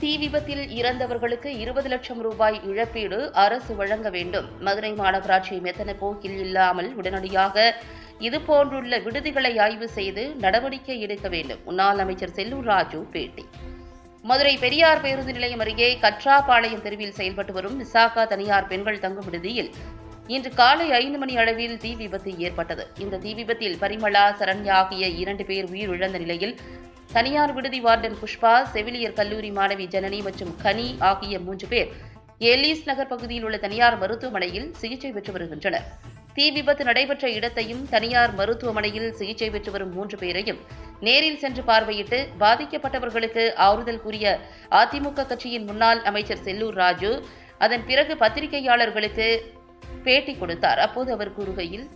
தீ விபத்தில் இறந்தவர்களுக்கு இருபது லட்சம் ரூபாய் இழப்பீடு அரசு வழங்க வேண்டும். மதுரை மாநகராட்சி மெத்தன போக்கில் இல்லாமல் உடனடியாக இதுபோன்றுள்ள விடுதிகளை ஆய்வு செய்து நடவடிக்கை எடுக்க வேண்டும். முன்னாள் அமைச்சர் செல்லூர் ராஜு பேட்டி. மதுரை பெரியார் பேருந்து நிலையம் அருகே கற்றாபாளையம் தெருவில் செயல்பட்டு வரும் விசாகா தனியார் பெண்கள் தங்கும் விடுதியில் இன்று காலை ஐந்து மணி அளவில் தீ விபத்து ஏற்பட்டது. இந்த தீ விபத்தில் பரிமளா சரண்யா ஆகிய இரண்டு பேர் உயிரிழந்த நிலையில் தனியார் விடுதி வார்டன் புஷ்பா செவிலியர் கல்லூரி மாணவி ஜனனி மற்றும் கனி ஆகிய மூன்று பேர் எலிஸ் நகர் பகுதியில் உள்ள தனியார் மருத்துவமனையில் சிகிச்சை பெற்று வருகின்றனர். தீ விபத்து நடைபெற்ற இடத்தையும் தனியார் மருத்துவமனையில் சிகிச்சை பெற்று வரும் மூன்று பேரையும் நேரில் சென்று பார்வையிட்டு பாதிக்கப்பட்டவர்களுக்கு ஆறுதல் கூறிய அதிமுக கட்சியின் முன்னாள் அமைச்சர் செல்லூர் ராஜு அதன் பிறகு பத்திரிகையாளர்களுக்கு பேட்டி கொடுத்தார். அப்போது அவர் கூறுகையில்